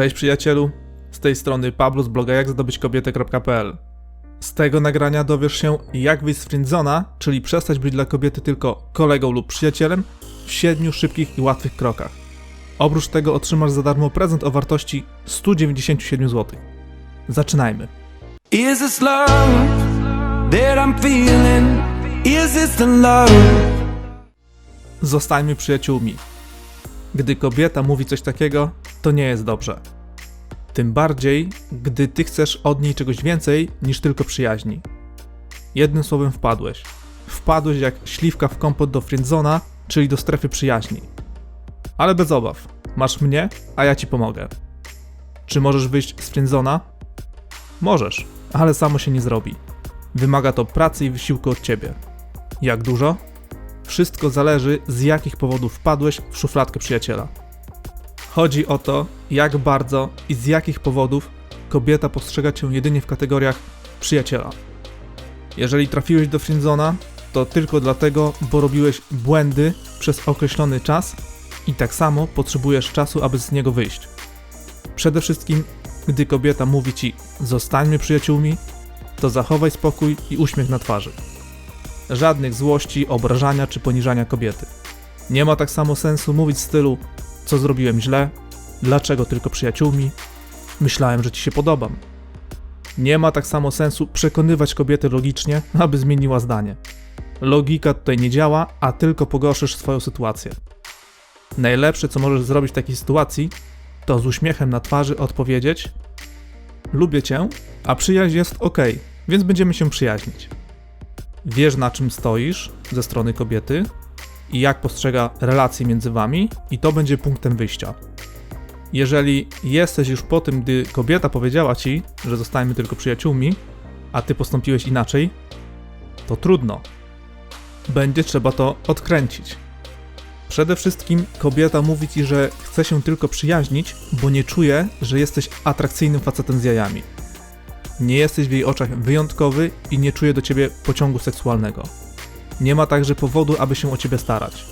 Cześć przyjacielu, z tej strony Pablo z bloga jakzdobyćkobietę.pl Z tego nagrania dowiesz się jak wyjść z friendzona, czyli przestać być dla kobiety tylko kolegą lub przyjacielem w siedmiu szybkich i łatwych krokach. Oprócz tego otrzymasz za darmo prezent o wartości 197 zł. Zaczynajmy. Is this love that I'm feeling? Is this the love? Zostańmy przyjaciółmi. Gdy kobieta mówi coś takiego, to nie jest dobrze. Tym bardziej, gdy ty chcesz od niej czegoś więcej niż tylko przyjaźni. Jednym słowem wpadłeś. Wpadłeś jak śliwka w kompot do friendzona, czyli do strefy przyjaźni. Ale bez obaw. Masz mnie, a ja ci pomogę. Czy możesz wyjść z friendzona? Możesz, ale samo się nie zrobi. Wymaga to pracy i wysiłku od ciebie. Jak dużo? Wszystko zależy, z jakich powodów wpadłeś w szufladkę przyjaciela. Chodzi o to, jak bardzo i z jakich powodów kobieta postrzega cię jedynie w kategoriach przyjaciela. Jeżeli trafiłeś do friendzona, to tylko dlatego, bo robiłeś błędy przez określony czas i tak samo potrzebujesz czasu, aby z niego wyjść. Przede wszystkim, gdy kobieta mówi ci zostańmy przyjaciółmi, to zachowaj spokój i uśmiech na twarzy. Żadnych złości, obrażania czy poniżania kobiety. Nie ma tak samo sensu mówić w stylu co zrobiłem źle, dlaczego tylko przyjaciółmi, myślałem, że ci się podobam. Nie ma tak samo sensu przekonywać kobiety logicznie, aby zmieniła zdanie. Logika tutaj nie działa, a tylko pogorszysz swoją sytuację. Najlepsze, co możesz zrobić w takiej sytuacji, to z uśmiechem na twarzy odpowiedzieć: Lubię cię, a przyjaźń jest ok, więc będziemy się przyjaźnić. Wiesz, na czym stoisz ze strony kobiety i jak postrzega relacje między wami, i to będzie punktem wyjścia. Jeżeli jesteś już po tym, gdy kobieta powiedziała ci, że zostajemy tylko przyjaciółmi, a ty postąpiłeś inaczej, to trudno. Będzie trzeba to odkręcić. Przede wszystkim kobieta mówi ci, że chce się tylko przyjaźnić, bo nie czuje, że jesteś atrakcyjnym facetem z jajami. Nie jesteś w jej oczach wyjątkowy i nie czuje do ciebie pociągu seksualnego. Nie ma także powodu, aby się o ciebie starać.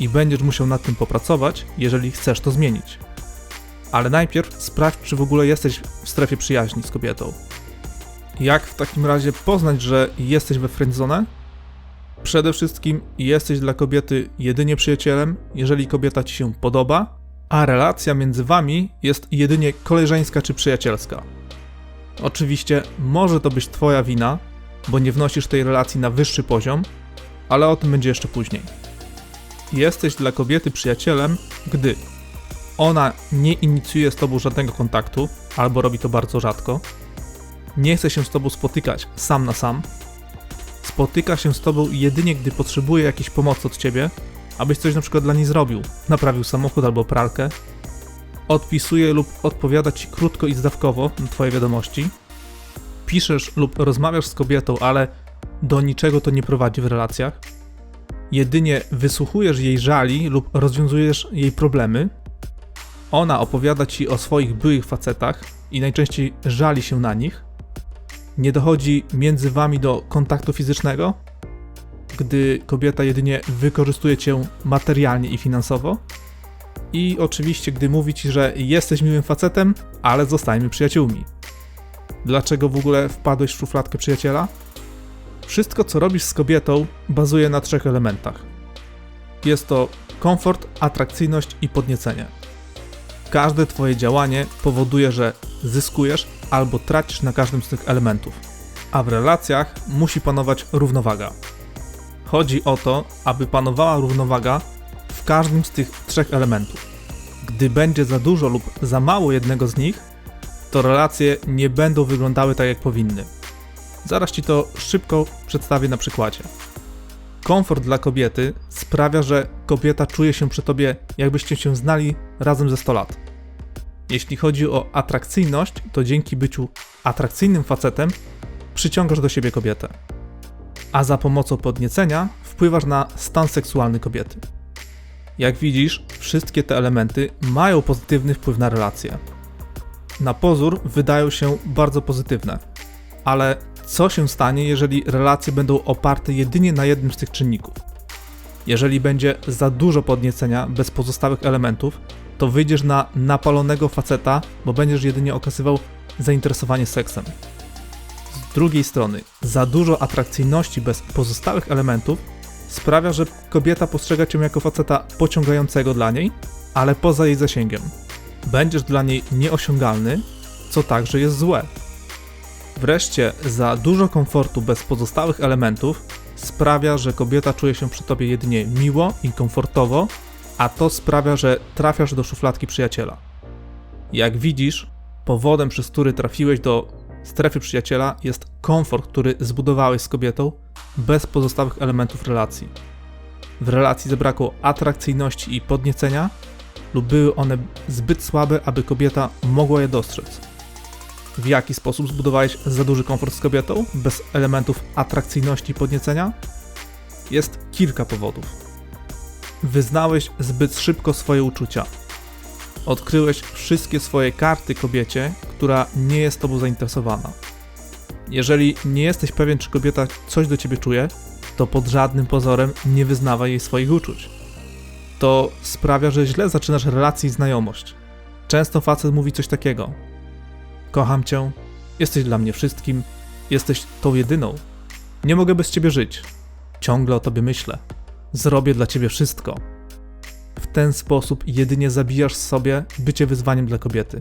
I będziesz musiał nad tym popracować, jeżeli chcesz to zmienić. Ale najpierw sprawdź, czy w ogóle jesteś w strefie przyjaźni z kobietą. Jak w takim razie poznać, że jesteś we friendzone? Przede wszystkim jesteś dla kobiety jedynie przyjacielem, jeżeli kobieta ci się podoba, a relacja między wami jest jedynie koleżeńska czy przyjacielska. Oczywiście może to być twoja wina, bo nie wnosisz tej relacji na wyższy poziom, ale o tym będzie jeszcze później. Jesteś dla kobiety przyjacielem, gdy ona nie inicjuje z tobą żadnego kontaktu, albo robi to bardzo rzadko, nie chce się z tobą spotykać sam na sam, spotyka się z tobą jedynie gdy potrzebuje jakiejś pomocy od ciebie, abyś coś na przykład dla niej zrobił, naprawił samochód albo pralkę, odpisuje lub odpowiada ci krótko i zdawkowo na twoje wiadomości, piszesz lub rozmawiasz z kobietą, ale do niczego to nie prowadzi w relacjach. Jedynie wysłuchujesz jej żali lub rozwiązujesz jej problemy. Ona opowiada ci o swoich byłych facetach i najczęściej żali się na nich. Nie dochodzi między wami do kontaktu fizycznego, gdy kobieta jedynie wykorzystuje cię materialnie i finansowo. I oczywiście, gdy mówi ci, że jesteś miłym facetem, ale zostańmy przyjaciółmi. Dlaczego w ogóle wpadłeś w szufladkę przyjaciela? Wszystko, co robisz z kobietą, bazuje na trzech elementach. Jest to komfort, atrakcyjność i podniecenie. Każde Twoje działanie powoduje, że zyskujesz albo tracisz na każdym z tych elementów. A w relacjach musi panować równowaga. Chodzi o to, aby panowała równowaga w każdym z tych trzech elementów. Gdy będzie za dużo lub za mało jednego z nich, to relacje nie będą wyglądały tak, jak powinny. Zaraz ci to szybko przedstawię na przykładzie. Komfort dla kobiety sprawia, że kobieta czuje się przy tobie, jakbyście się znali razem ze 100 lat. Jeśli chodzi o atrakcyjność, to dzięki byciu atrakcyjnym facetem przyciągasz do siebie kobietę. A za pomocą podniecenia wpływasz na stan seksualny kobiety. Jak widzisz, wszystkie te elementy mają pozytywny wpływ na relacje. Na pozór wydają się bardzo pozytywne, ale co się stanie, jeżeli relacje będą oparte jedynie na jednym z tych czynników. Jeżeli będzie za dużo podniecenia bez pozostałych elementów, to wyjdziesz na napalonego faceta, bo będziesz jedynie okazywał zainteresowanie seksem. Z drugiej strony, za dużo atrakcyjności bez pozostałych elementów sprawia, że kobieta postrzega cię jako faceta pociągającego dla niej, ale poza jej zasięgiem. Będziesz dla niej nieosiągalny, co także jest złe. Wreszcie, za dużo komfortu bez pozostałych elementów sprawia, że kobieta czuje się przy tobie jedynie miło i komfortowo, a to sprawia, że trafiasz do szufladki przyjaciela. Jak widzisz, powodem, przez który trafiłeś do strefy przyjaciela jest komfort, który zbudowałeś z kobietą bez pozostałych elementów relacji. W relacji zabrakło atrakcyjności i podniecenia, lub były one zbyt słabe, aby kobieta mogła je dostrzec. W jaki sposób zbudowałeś za duży komfort z kobietą, bez elementów atrakcyjności i podniecenia? Jest kilka powodów. Wyznałeś zbyt szybko swoje uczucia. Odkryłeś wszystkie swoje karty kobiecie, która nie jest tobą zainteresowana. Jeżeli nie jesteś pewien, czy kobieta coś do ciebie czuje, to pod żadnym pozorem nie wyznawaj jej swoich uczuć. To sprawia, że źle zaczynasz relację i znajomość. Często facet mówi coś takiego: Kocham cię, jesteś dla mnie wszystkim, jesteś tą jedyną. Nie mogę bez ciebie żyć. Ciągle o tobie myślę. Zrobię dla ciebie wszystko. W ten sposób jedynie zabijasz sobie bycie wyzwaniem dla kobiety.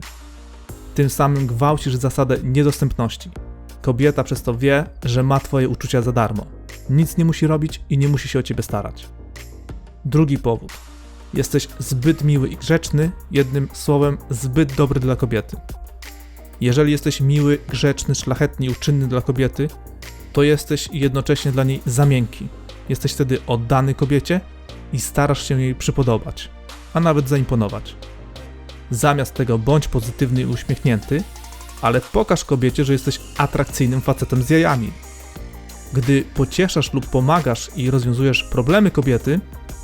Tym samym gwałcisz zasadę niedostępności. Kobieta przez to wie, że ma twoje uczucia za darmo. Nic nie musi robić i nie musi się o ciebie starać. Drugi powód. Jesteś zbyt miły i grzeczny, jednym słowem zbyt dobry dla kobiety. Jeżeli jesteś miły, grzeczny, szlachetny i uczynny dla kobiety, to jesteś jednocześnie dla niej za miękki. Jesteś wtedy oddany kobiecie i starasz się jej przypodobać, a nawet zaimponować. Zamiast tego bądź pozytywny i uśmiechnięty, ale pokaż kobiecie, że jesteś atrakcyjnym facetem z jajami. Gdy pocieszasz lub pomagasz i rozwiązujesz problemy kobiety,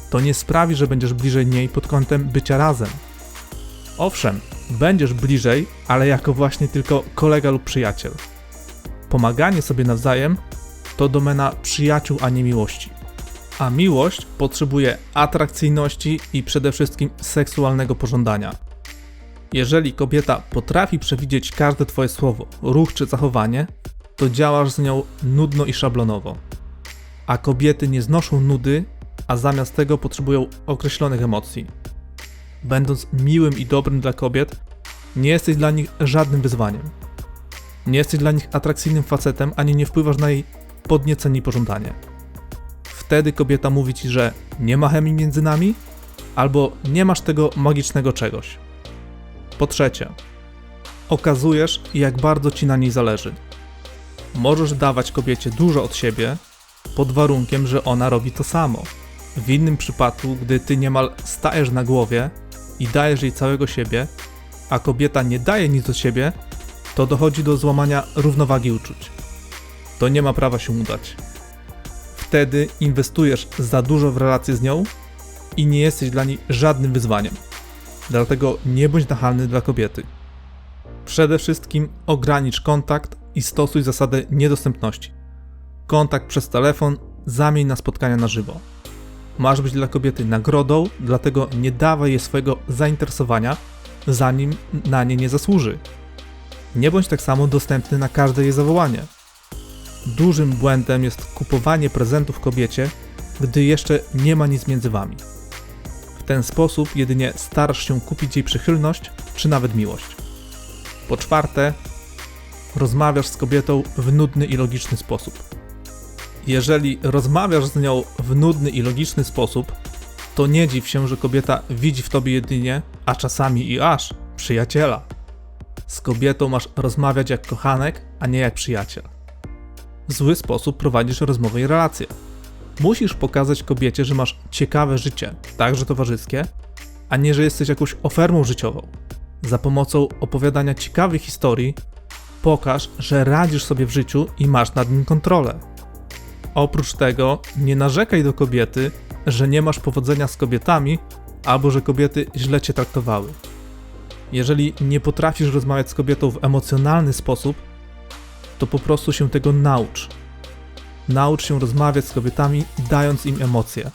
to nie sprawi, że będziesz bliżej niej pod kątem bycia razem. Owszem, będziesz bliżej, ale jako właśnie tylko kolega lub przyjaciel. Pomaganie sobie nawzajem to domena przyjaciół, a nie miłości. A miłość potrzebuje atrakcyjności i przede wszystkim seksualnego pożądania. Jeżeli kobieta potrafi przewidzieć każde Twoje słowo, ruch czy zachowanie, to działasz z nią nudno i szablonowo. A kobiety nie znoszą nudy, a zamiast tego potrzebują określonych emocji. Będąc miłym i dobrym dla kobiet, nie jesteś dla nich żadnym wyzwaniem. Nie jesteś dla nich atrakcyjnym facetem, ani nie wpływasz na jej podniecenie i pożądanie. Wtedy kobieta mówi ci, że nie ma chemii między nami, albo nie masz tego magicznego czegoś. Po trzecie, okazujesz, jak bardzo ci na niej zależy. Możesz dawać kobiecie dużo od siebie, pod warunkiem, że ona robi to samo. W innym przypadku, gdy ty niemal stajesz na głowie i dajesz jej całego siebie, a kobieta nie daje nic od siebie, to dochodzi do złamania równowagi uczuć. To nie ma prawa się udać. Wtedy inwestujesz za dużo w relację z nią i nie jesteś dla niej żadnym wyzwaniem. Dlatego nie bądź nachalny dla kobiety. Przede wszystkim ogranicz kontakt i stosuj zasadę niedostępności. Kontakt przez telefon zamień na spotkania na żywo. Masz być dla kobiety nagrodą, dlatego nie dawaj jej swojego zainteresowania, zanim na nie nie zasłuży. Nie bądź tak samo dostępny na każde jej zawołanie. Dużym błędem jest kupowanie prezentów kobiecie, gdy jeszcze nie ma nic między wami. Ten sposób jedynie starasz się kupić jej przychylność czy nawet miłość. Po czwarte, rozmawiasz z kobietą w nudny i logiczny sposób. Jeżeli rozmawiasz z nią w nudny i logiczny sposób, to nie dziw się, że kobieta widzi w tobie jedynie, a czasami i aż, przyjaciela. Z kobietą masz rozmawiać jak kochanek, a nie jak przyjaciel. W zły sposób prowadzisz rozmowę i relacje. Musisz pokazać kobiecie, że masz ciekawe życie, także towarzyskie, a nie, że jesteś jakąś ofermą życiową. Za pomocą opowiadania ciekawych historii pokaż, że radzisz sobie w życiu i masz nad nim kontrolę. Oprócz tego, nie narzekaj do kobiety, że nie masz powodzenia z kobietami, albo że kobiety źle cię traktowały. Jeżeli nie potrafisz rozmawiać z kobietą w emocjonalny sposób, to po prostu się tego naucz. Naucz się rozmawiać z kobietami, dając im emocje.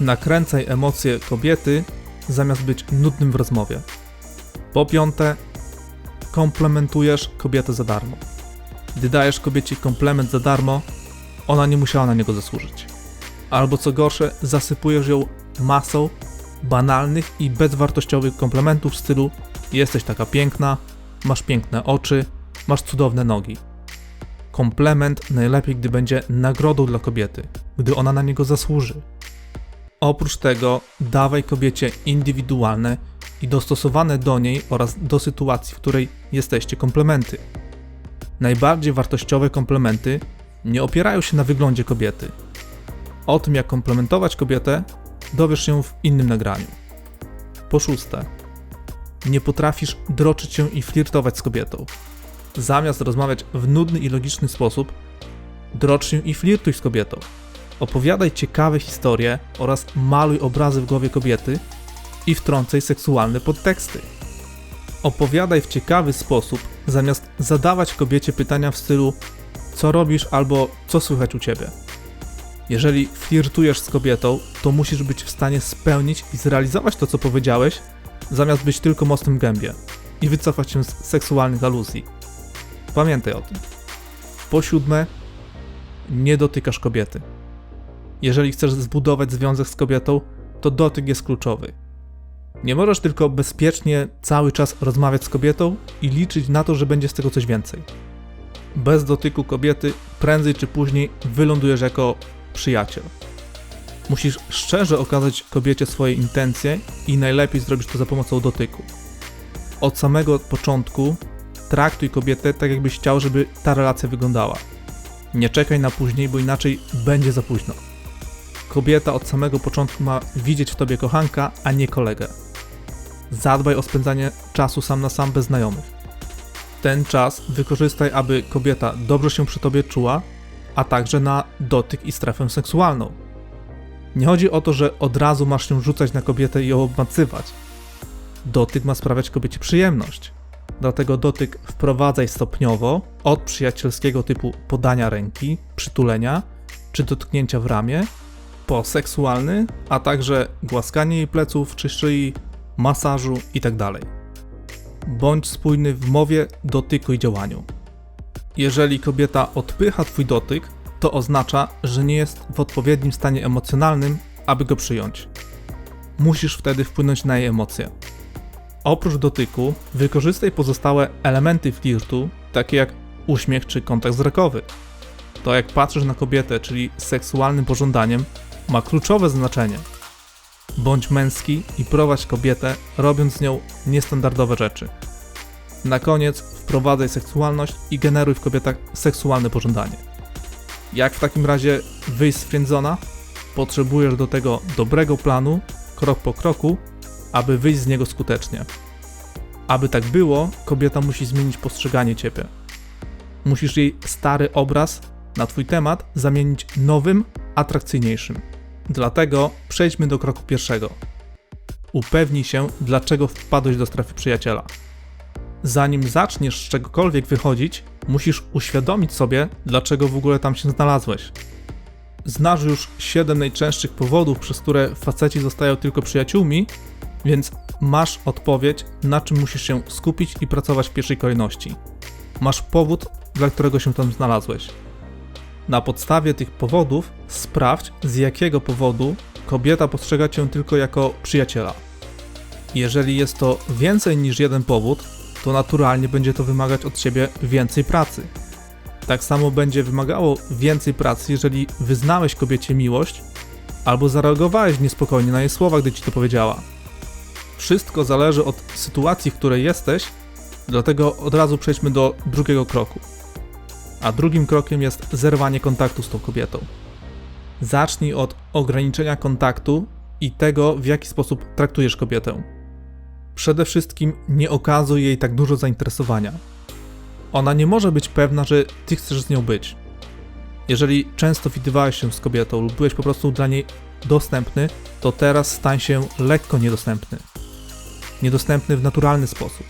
Nakręcaj emocje kobiety zamiast być nudnym w rozmowie. Po piąte, komplementujesz kobietę za darmo. Gdy dajesz kobiecie komplement za darmo, ona nie musiała na niego zasłużyć. Albo co gorsze, zasypujesz ją masą banalnych i bezwartościowych komplementów w stylu jesteś taka piękna, masz piękne oczy, masz cudowne nogi. Komplement najlepiej, gdy będzie nagrodą dla kobiety, gdy ona na niego zasłuży. Oprócz tego dawaj kobiecie indywidualne i dostosowane do niej oraz do sytuacji, w której jesteście komplementy. Najbardziej wartościowe komplementy nie opierają się na wyglądzie kobiety. O tym, jak komplementować kobietę, dowiesz się w innym nagraniu. Po szóste, nie potrafisz droczyć się i flirtować z kobietą. Zamiast rozmawiać w nudny i logiczny sposób, drocz się i flirtuj z kobietą. Opowiadaj ciekawe historie oraz maluj obrazy w głowie kobiety i wtrącaj seksualne podteksty. Opowiadaj w ciekawy sposób, zamiast zadawać kobiecie pytania w stylu co robisz albo co słychać u ciebie. Jeżeli flirtujesz z kobietą, to musisz być w stanie spełnić i zrealizować to, co powiedziałeś, zamiast być tylko mostem gębie i wycofać się z seksualnych aluzji. Pamiętaj o tym. Po siódme, nie dotykasz kobiety. Jeżeli chcesz zbudować związek z kobietą, to dotyk jest kluczowy. Nie możesz tylko bezpiecznie cały czas rozmawiać z kobietą i liczyć na to, że będzie z tego coś więcej. Bez dotyku kobiety prędzej czy później wylądujesz jako przyjaciel. Musisz szczerze okazać kobiecie swoje intencje i najlepiej zrobić to za pomocą dotyku. Od samego początku traktuj kobietę tak, jakbyś chciał, żeby ta relacja wyglądała. Nie czekaj na później, bo inaczej będzie za późno. Kobieta od samego początku ma widzieć w tobie kochanka, a nie kolegę. Zadbaj o spędzanie czasu sam na sam bez znajomych. Ten czas wykorzystaj, aby kobieta dobrze się przy tobie czuła, a także na dotyk i strefę seksualną. Nie chodzi o to, że od razu masz się rzucać na kobietę i ją obmacywać. Dotyk ma sprawiać kobiecie przyjemność. Dlatego dotyk wprowadzaj stopniowo od przyjacielskiego typu podania ręki, przytulenia czy dotknięcia w ramię, po seksualny, a także głaskanie jej pleców czy szyi, masażu itd. Bądź spójny w mowie, dotyku i działaniu. Jeżeli kobieta odpycha twój dotyk, to oznacza, że nie jest w odpowiednim stanie emocjonalnym, aby go przyjąć. Musisz wtedy wpłynąć na jej emocje. Oprócz dotyku, wykorzystaj pozostałe elementy flirtu, takie jak uśmiech czy kontakt wzrokowy. To jak patrzysz na kobietę, czyli seksualnym pożądaniem, ma kluczowe znaczenie. Bądź męski i prowadź kobietę, robiąc z nią niestandardowe rzeczy. Na koniec wprowadzaj seksualność i generuj w kobietach seksualne pożądanie. Jak w takim razie wyjść z? Potrzebujesz do tego dobrego planu, krok po kroku, aby wyjść z niego skutecznie. Aby tak było, kobieta musi zmienić postrzeganie ciebie. Musisz jej stary obraz na twój temat zamienić nowym, atrakcyjniejszym. Dlatego przejdźmy do kroku pierwszego. Upewnij się, dlaczego wpadłeś do strefy przyjaciela. Zanim zaczniesz z czegokolwiek wychodzić, musisz uświadomić sobie, dlaczego w ogóle tam się znalazłeś. Znasz już 7 najczęstszych powodów, przez które faceci zostają tylko przyjaciółmi, więc masz odpowiedź, na czym musisz się skupić i pracować w pierwszej kolejności. Masz powód, dla którego się tam znalazłeś. Na podstawie tych powodów sprawdź, z jakiego powodu kobieta postrzega cię tylko jako przyjaciela. Jeżeli jest to więcej niż jeden powód, to naturalnie będzie to wymagać od ciebie więcej pracy. Tak samo będzie wymagało więcej pracy, jeżeli wyznałeś kobiecie miłość albo zareagowałeś niespokojnie na jej słowa, gdy ci to powiedziała. Wszystko zależy od sytuacji, w której jesteś, dlatego od razu przejdźmy do drugiego kroku. A drugim krokiem jest zerwanie kontaktu z tą kobietą. Zacznij od ograniczenia kontaktu i tego, w jaki sposób traktujesz kobietę. Przede wszystkim nie okazuj jej tak dużo zainteresowania. Ona nie może być pewna, że ty chcesz z nią być. Jeżeli często widywałeś się z kobietą lub byłeś po prostu dla niej dostępny, to teraz stań się lekko niedostępny. Niedostępny w naturalny sposób.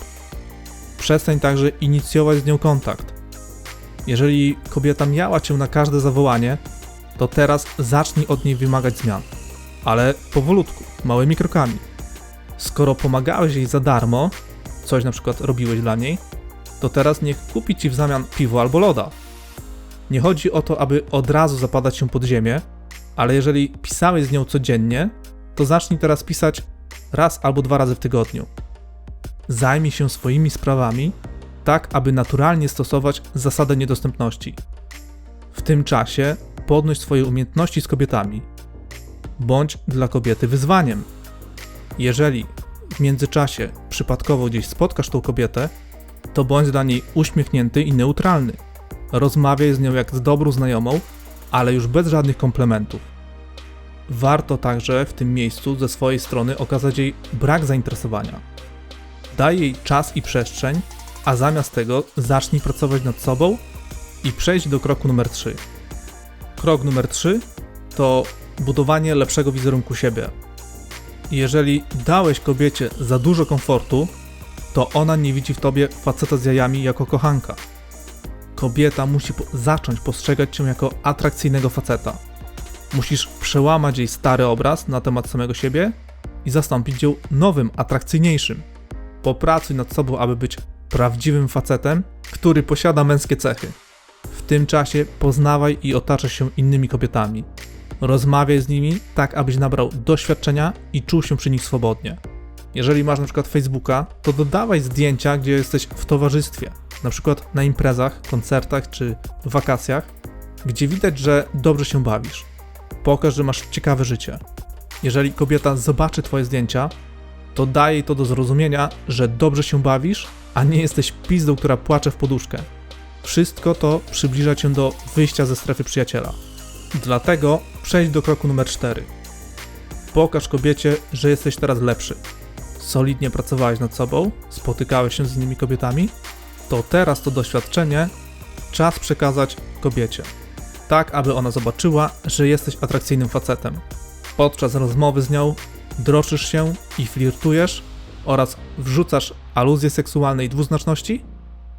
Przestań także inicjować z nią kontakt. Jeżeli kobieta miała cię na każde zawołanie, to teraz zacznij od niej wymagać zmian. Ale powolutku, małymi krokami. Skoro pomagałeś jej za darmo, coś na przykład robiłeś dla niej, to teraz niech kupi ci w zamian piwo albo loda. Nie chodzi o to, aby od razu zapadać się pod ziemię, ale jeżeli pisałeś z nią codziennie, to zacznij teraz pisać raz albo dwa razy w tygodniu. Zajmij się swoimi sprawami, tak aby naturalnie stosować zasadę niedostępności. W tym czasie podnoś swoje umiejętności z kobietami. Bądź dla kobiety wyzwaniem. Jeżeli w międzyczasie przypadkowo gdzieś spotkasz tą kobietę, to bądź dla niej uśmiechnięty i neutralny. Rozmawiaj z nią jak z dobrą znajomą, ale już bez żadnych komplementów. Warto także w tym miejscu ze swojej strony okazać jej brak zainteresowania. Daj jej czas i przestrzeń, a zamiast tego zacznij pracować nad sobą i przejść do kroku numer 3. Krok numer 3 to budowanie lepszego wizerunku siebie. Jeżeli dałeś kobiecie za dużo komfortu, to ona nie widzi w tobie faceta z jajami jako kochanka. Kobieta musi po- zacząć postrzegać cię jako atrakcyjnego faceta. Musisz przełamać jej stary obraz na temat samego siebie i zastąpić ją nowym, atrakcyjniejszym. Popracuj nad sobą, aby być prawdziwym facetem, który posiada męskie cechy. W tym czasie poznawaj i otaczaj się innymi kobietami. Rozmawiaj z nimi tak, abyś nabrał doświadczenia i czuł się przy nich swobodnie. Jeżeli masz na przykład Facebooka, to dodawaj zdjęcia, gdzie jesteś w towarzystwie, na przykład na imprezach, koncertach czy wakacjach, gdzie widać, że dobrze się bawisz. Pokaż, że masz ciekawe życie. Jeżeli kobieta zobaczy Twoje zdjęcia, to daj jej to do zrozumienia, że dobrze się bawisz, a nie jesteś pizdą, która płacze w poduszkę. Wszystko to przybliża cię do wyjścia ze strefy przyjaciela. Dlatego przejdź do kroku numer 4. Pokaż kobiecie, że jesteś teraz lepszy. Solidnie pracowałeś nad sobą, spotykałeś się z innymi kobietami, to teraz to doświadczenie czas przekazać kobiecie. Tak, aby ona zobaczyła, że jesteś atrakcyjnym facetem. Podczas rozmowy z nią droczysz się i flirtujesz oraz wrzucasz aluzje seksualne i dwuznaczności,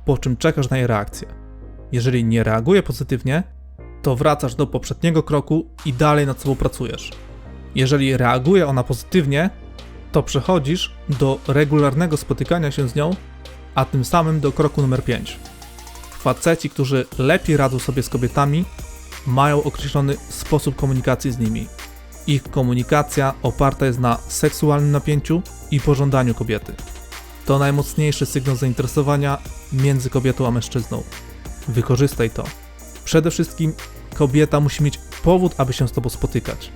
po czym czekasz na jej reakcję. Jeżeli nie reaguje pozytywnie, to wracasz do poprzedniego kroku i dalej nad sobą pracujesz. Jeżeli reaguje ona pozytywnie, to przechodzisz do regularnego spotykania się z nią, a tym samym do kroku numer 5. Faceci, którzy lepiej radzą sobie z kobietami, mają określony sposób komunikacji z nimi. Ich komunikacja oparta jest na seksualnym napięciu i pożądaniu kobiety. To najmocniejszy sygnał zainteresowania między kobietą a mężczyzną. Wykorzystaj to. Przede wszystkim kobieta musi mieć powód, aby się z tobą spotykać.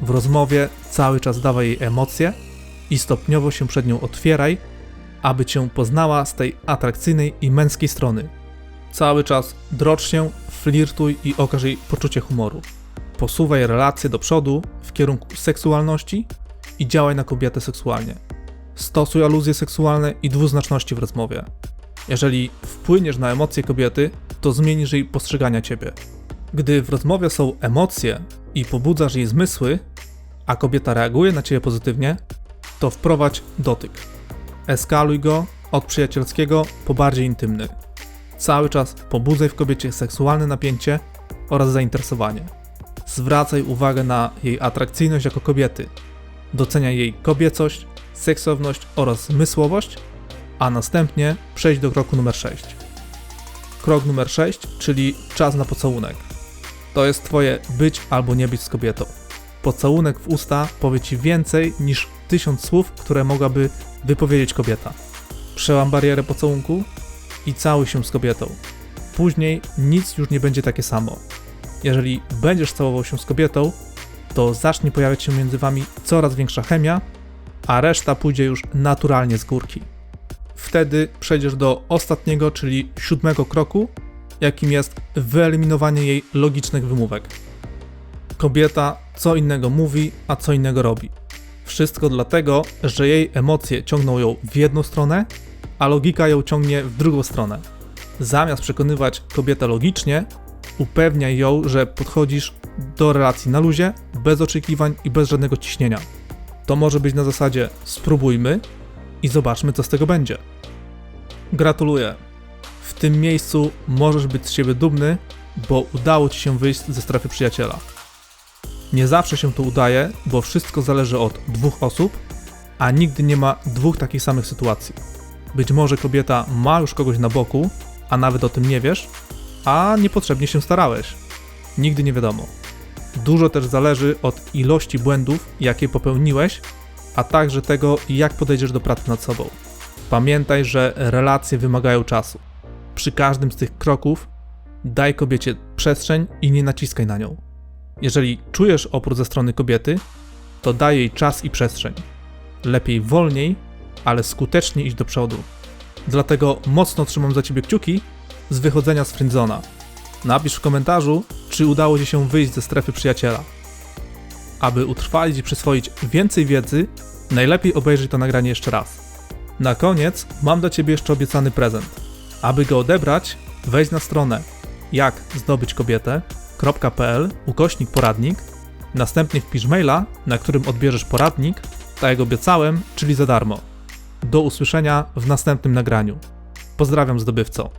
W rozmowie cały czas dawaj jej emocje i stopniowo się przed nią otwieraj, aby cię poznała z tej atrakcyjnej i męskiej strony. Cały czas drocz się, flirtuj i okaż jej poczucie humoru. Posuwaj relacje do przodu w kierunku seksualności i działaj na kobietę seksualnie. Stosuj aluzje seksualne i dwuznaczności w rozmowie. Jeżeli wpłyniesz na emocje kobiety, to zmienisz jej postrzegania ciebie. Gdy w rozmowie są emocje i pobudzasz jej zmysły, a kobieta reaguje na ciebie pozytywnie, to wprowadź dotyk. Eskaluj go od przyjacielskiego po bardziej intymny. Cały czas pobudzaj w kobiecie seksualne napięcie oraz zainteresowanie. Zwracaj uwagę na jej atrakcyjność jako kobiety. Doceniaj jej kobiecość, seksowność oraz zmysłowość, a następnie przejść do kroku numer 6. Krok numer 6, czyli czas na pocałunek. To jest twoje być albo nie być z kobietą. Pocałunek w usta powie ci więcej niż tysiąc słów, które mogłaby wypowiedzieć kobieta. Przełam barierę pocałunku i całuj się z kobietą. Później nic już nie będzie takie samo. Jeżeli będziesz całował się z kobietą, to zacznie pojawiać się między wami coraz większa chemia, a reszta pójdzie już naturalnie z górki. Wtedy przejdziesz do ostatniego, czyli siódmego kroku, jakim jest wyeliminowanie jej logicznych wymówek. Kobieta co innego mówi, a co innego robi. Wszystko dlatego, że jej emocje ciągną ją w jedną stronę, a logika ją ciągnie w drugą stronę. Zamiast przekonywać kobietę logicznie, upewniaj ją, że podchodzisz do relacji na luzie, bez oczekiwań i bez żadnego ciśnienia. To może być na zasadzie spróbujmy i zobaczmy, co z tego będzie. Gratuluję. W tym miejscu możesz być z siebie dumny, bo udało ci się wyjść ze strefy przyjaciela. Nie zawsze się to udaje, bo wszystko zależy od dwóch osób, a nigdy nie ma dwóch takich samych sytuacji. Być może kobieta ma już kogoś na boku, a nawet o tym nie wiesz, a niepotrzebnie się starałeś. Nigdy nie wiadomo. Dużo też zależy od ilości błędów, jakie popełniłeś, a także tego, jak podejdziesz do pracy nad sobą. Pamiętaj, że relacje wymagają czasu. Przy każdym z tych kroków daj kobiecie przestrzeń i nie naciskaj na nią. Jeżeli czujesz opór ze strony kobiety, to daj jej czas i przestrzeń. Lepiej wolniej, ale skutecznie iść do przodu. Dlatego mocno trzymam za ciebie kciuki z wychodzenia z friendzona. Napisz w komentarzu, czy udało ci się wyjść ze strefy przyjaciela. Aby utrwalić i przyswoić więcej wiedzy, najlepiej obejrzyj to nagranie jeszcze raz. Na koniec mam dla ciebie jeszcze obiecany prezent. Aby go odebrać, wejdź na stronę jak zdobyć kobietę.pl ukośnik poradnik, następnie wpisz maila, na którym odbierzesz poradnik, tak jak obiecałem, czyli za darmo. Do usłyszenia w następnym nagraniu. Pozdrawiam zdobywco.